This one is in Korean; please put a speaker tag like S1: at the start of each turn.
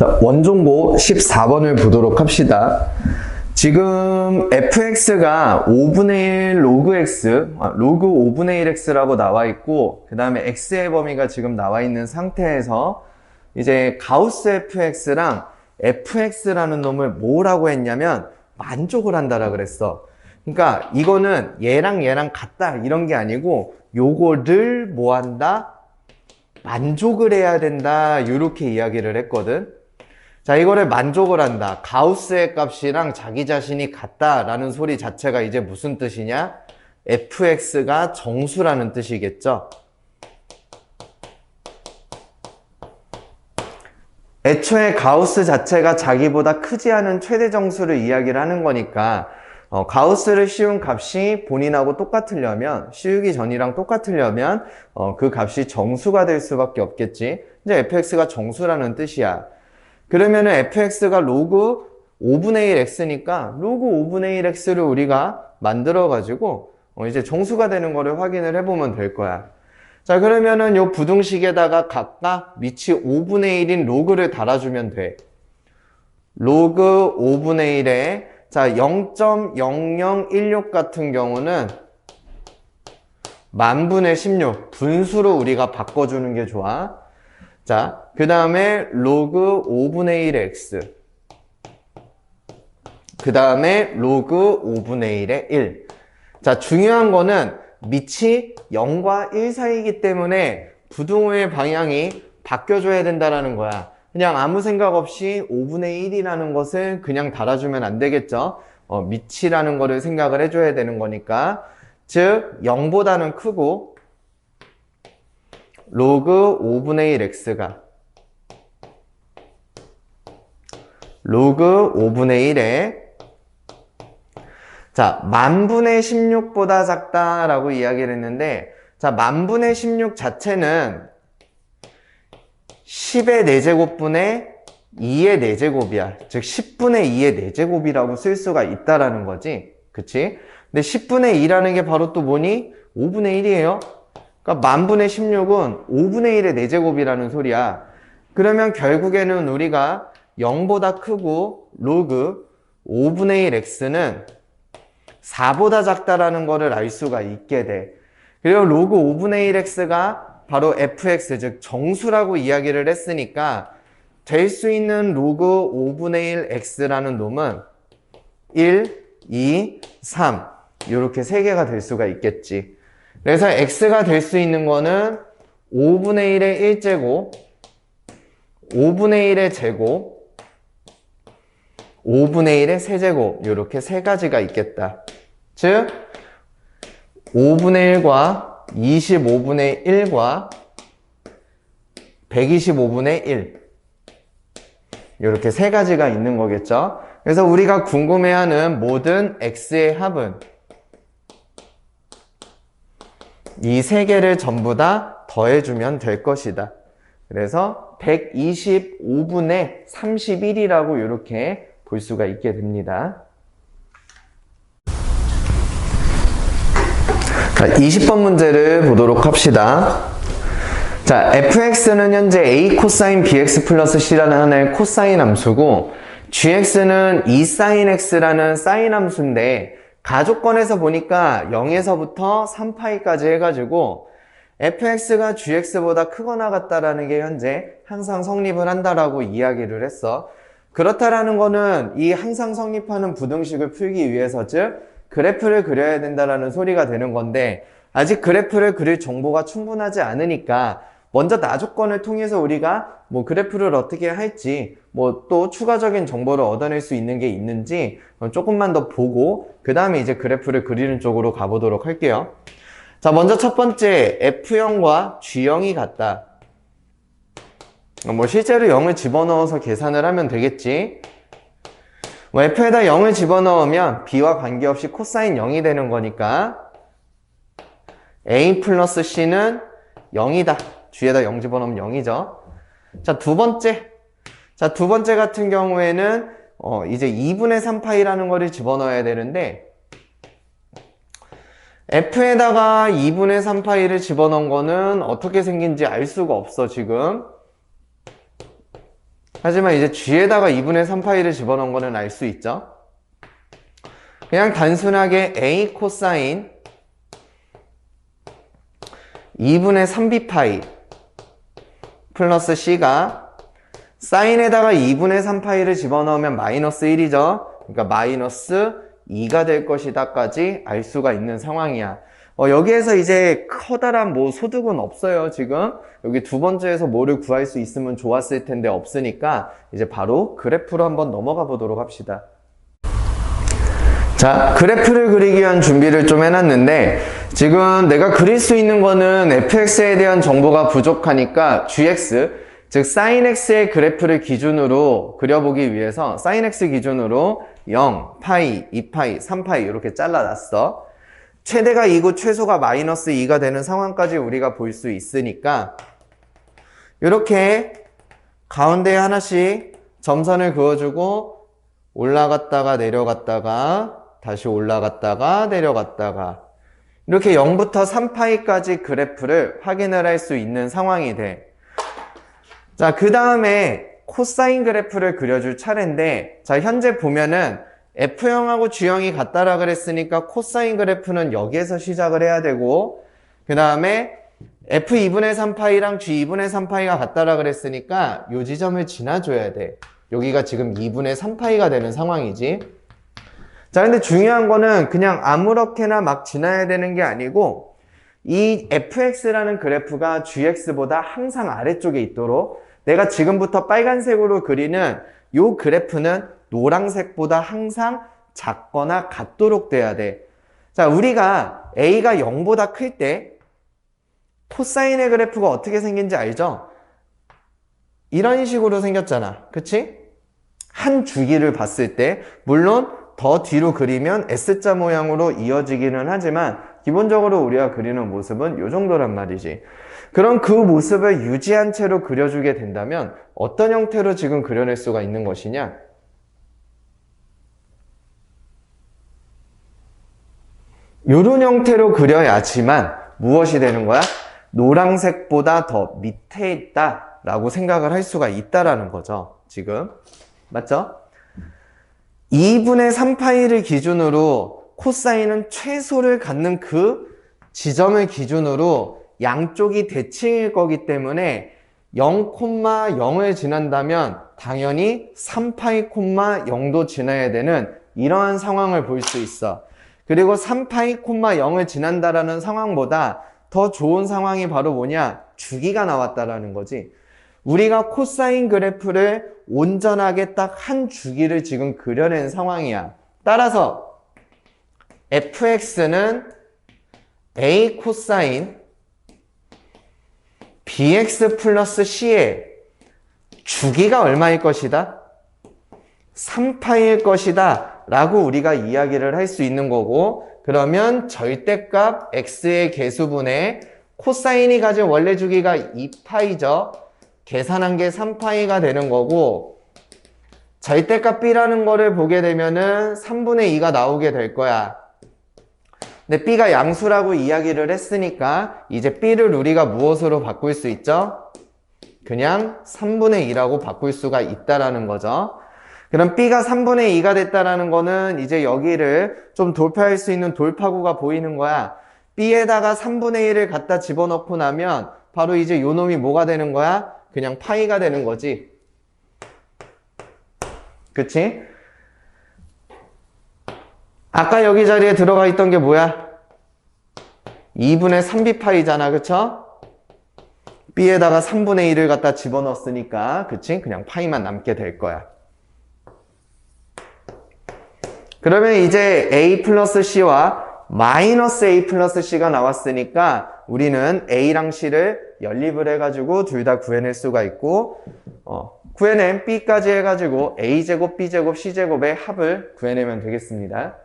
S1: 자, 원종고 14번을 보도록 합시다. 지금 fx가 5분의 1 로그 x, 아, 로그 5분의 1x라고 나와 있고, 그 다음에 x의 범위가 지금 나와 있는 상태에서 이제 가우스 fx랑 fx라는 놈을 뭐라고 했냐면 만족을 한다라 그랬어. 그러니까 이거는 얘랑 얘랑 같다 이런 게 아니고 요거를 뭐 한다? 만족을 해야 된다 이렇게 이야기를 했거든. 자, 이거를 만족을 한다. 가우스의 값이랑 자기 자신이 같다라는 소리 자체가 이제 무슨 뜻이냐? fx가 정수라는 뜻이겠죠. 애초에 가우스 자체가 자기보다 크지 않은 최대 정수를 이야기를 하는 거니까 어, 가우스를 씌운 값이 본인하고 똑같으려면 씌우기 전이랑 똑같으려면 어, 그 값이 정수가 될 수밖에 없겠지. 이제 fx가 정수라는 뜻이야. 그러면은 fx가 로그 5분의 1 x니까 로그 5분의 1 x를 우리가 만들어 가지고 어, 이제 정수가 되는 거를 확인을 해보면 될 거야. 자 그러면은 요 부등식에다가 각각 밑이 5분의 1인 로그를 달아주면 돼. 로그 5분의 1에 자 0.0016 같은 경우는 만분의 16 분수로 우리가 바꿔주는 게 좋아. 자, 그 다음에 로그 5분의 1 x 그 다음에 로그 5분의 1의 1 자, 중요한 거는 밑이 0과 1 사이이기 때문에 부등호의 방향이 바뀌어줘야 된다라는 거야. 그냥 아무 생각 없이 5분의 1이라는 것을 그냥 달아주면 안 되겠죠. 어, 밑이라는 거를 생각을 해줘야 되는 거니까. 즉, 0보다는 크고, 로그 5분의 1 x가 로그 5분의 1에 자, 만분의 16보다 작다라고 이야기를 했는데 자, 만분의 16 자체는 10의 4제곱분의 2의 4제곱이야. 즉 10분의 2의 4제곱이라고 쓸 수가 있다라는 거지. 그치? 근데 10분의 2라는 게 바로 또 뭐니? 5분의 1이에요. 그러니까 만분의 16은 5분의 1의 4제곱이라는 소리야. 그러면 결국에는 우리가 0보다 크고 로그 5분의 1 x는 4보다 작다라는 거를 알 수가 있게 돼. 그리고 로그 5분의 1 x가 바로 fx 즉 정수라고 이야기를 했으니까 될 수 있는 로그 5분의 1 x라는 놈은 1, 2, 3 이렇게 세 개가 될 수가 있겠지. 그래서 x가 될 수 있는 거는 5분의 1의 1제곱, 5분의 1의 제곱, 5분의 1의 세제곱 이렇게 세 가지가 있겠다. 즉 5분의 1과 25분의 1과 125분의 1 이렇게 세 가지가 있는 거겠죠. 그래서 우리가 궁금해하는 모든 x의 합은 이 세 개를 전부 다 더해주면 될 것이다. 그래서 125분의 31이라고 이렇게 볼 수가 있게 됩니다. 자, 20번 문제를 보도록 합시다. 자, fx는 현재 a 코사인 bx 플러스 c라는 하나의 코사인 함수고 gx는 2 사인 x라는 사인 함수인데 가족권에서 보니까 0에서부터 3파이까지 해가지고 fx가 gx보다 크거나 같다라는 게 현재 항상 성립을 한다라고 이야기를 했어. 그렇다라는 거는 이 항상 성립하는 부등식을 풀기 위해서 즉 그래프를 그려야 된다라는 소리가 되는 건데 아직 그래프를 그릴 정보가 충분하지 않으니까 먼저 나조건을 통해서 우리가 뭐 그래프를 어떻게 할지 뭐 또 추가적인 정보를 얻어낼 수 있는 게 있는지 조금만 더 보고 그 다음에 이제 그래프를 그리는 쪽으로 가보도록 할게요. 자 먼저 첫 번째 F형과 G형이 같다. 뭐 실제로 0을 집어넣어서 계산을 하면 되겠지. 뭐 F에다 0을 집어넣으면 B와 관계없이 코사인 0이 되는 거니까 A 플러스 C는 0이다. G에다 0 집어넣으면 0이죠. 자, 두 번째. 자, 두 번째 같은 경우에는 어, 이제 2분의 3파이라는 거를 집어넣어야 되는데 F에다가 2분의 3파이를 집어넣은 거는 어떻게 생긴지 알 수가 없어, 지금. 하지만 이제 g에다가 2분의 3파이를 집어넣은 거는 알 수 있죠? 그냥 단순하게 a 코사인 2분의 3b파이 플러스 c가 사인에다가 2분의 3파이를 집어넣으면 마이너스 1이죠. 그러니까 마이너스 2가 될 것이다 까지 알 수가 있는 상황이야. 어, 여기에서 이제 커다란 뭐 소득은 없어요, 지금. 여기 두 번째에서 뭐를 구할 수 있으면 좋았을 텐데 없으니까 이제 바로 그래프로 한번 넘어가 보도록 합시다. 자, 그래프를 그리기 위한 준비를 좀 해놨는데, 지금 내가 그릴 수 있는 거는 fx에 대한 정보가 부족하니까 gx, 즉 sin x의 그래프를 기준으로 그려보기 위해서 sin x 기준으로 0, 파이, 2파이, 3파이 이렇게 잘라놨어. 최대가 2고 최소가 마이너스 2가 되는 상황까지 우리가 볼 수 있으니까 이렇게 가운데에 하나씩 점선을 그어주고 올라갔다가 내려갔다가 다시 올라갔다가 내려갔다가 이렇게 0부터 3파이까지 그래프를 확인을 할 수 있는 상황이 돼. 자, 그 다음에 코사인 그래프를 그려줄 차례인데, 자, 현재 보면은 F형하고 G형이 같다라 그랬으니까 코사인 그래프는 여기에서 시작을 해야 되고, 그 다음에 F2분의 3파이랑 G2분의 3파이가 같다라 그랬으니까 요 지점을 지나줘야 돼. 여기가 지금 2분의 3파이가 되는 상황이지. 자, 근데 중요한 거는 그냥 아무렇게나 막 지나야 되는 게 아니고, 이 fx라는 그래프가 gx보다 항상 아래쪽에 있도록 내가 지금부터 빨간색으로 그리는 요 그래프는 노란색보다 항상 작거나 같도록 돼야 돼. 자, 우리가 a가 0보다 클 때 코사인의 그래프가 어떻게 생긴지 알죠? 이런 식으로 생겼잖아. 그치? 한 주기를 봤을 때 물론 더 뒤로 그리면 S자 모양으로 이어지기는 하지만 기본적으로 우리가 그리는 모습은 이 정도란 말이지. 그럼 그 모습을 유지한 채로 그려주게 된다면 어떤 형태로 지금 그려낼 수가 있는 것이냐? 이런 형태로 그려야지만 무엇이 되는 거야? 노란색보다 더 밑에 있다 라고 생각을 할 수가 있다라는 거죠. 지금. 맞죠? 2분의 3파이를 기준으로 코사인은 최소를 갖는 그 지점을 기준으로 양쪽이 대칭일 거기 때문에 0,0을 지난다면 당연히 3파이, 0도 지나야 되는 이러한 상황을 볼 수 있어. 그리고 3파이, 0을 지난다라는 상황보다 더 좋은 상황이 바로 뭐냐? 주기가 나왔다라는 거지. 우리가 코사인 그래프를 온전하게 딱 한 주기를 지금 그려낸 상황이야. 따라서 fx는 a 코사인 bx 플러스 c의 주기가 얼마일 것이다? 3파일 것이다 라고 우리가 이야기를 할 수 있는 거고 그러면 절대값 x의 개수분의 코사인이 가진 원래 주기가 2파이죠. 계산한 게 3파이가 되는 거고 절대값 b라는 거를 보게 되면은 3분의 2가 나오게 될 거야. 근데 b가 양수라고 이야기를 했으니까 이제 b를 우리가 무엇으로 바꿀 수 있죠? 그냥 3분의 2라고 바꿀 수가 있다라는 거죠. 그럼 b가 3분의 2가 됐다라는 거는 이제 여기를 좀 돌파할 수 있는 돌파구가 보이는 거야. b에다가 3분의 1을 갖다 집어넣고 나면 바로 이제 요 놈이 뭐가 되는 거야? 그냥 파이가 되는 거지. 그치? 아까 여기 자리에 들어가 있던 게 뭐야? 2분의 3b파이잖아, 그쵸? b에다가 3분의 1을 갖다 집어넣었으니까, 그치? 그냥 파이만 남게 될 거야. 그러면 이제 a 플러스 c와 마이너스 a 플러스 c가 나왔으니까 우리는 a랑 c를 연립을 해가지고 둘 다 구해낼 수가 있고 어, 구해낸 b까지 해가지고 a제곱, b제곱, c제곱의 합을 구해내면 되겠습니다.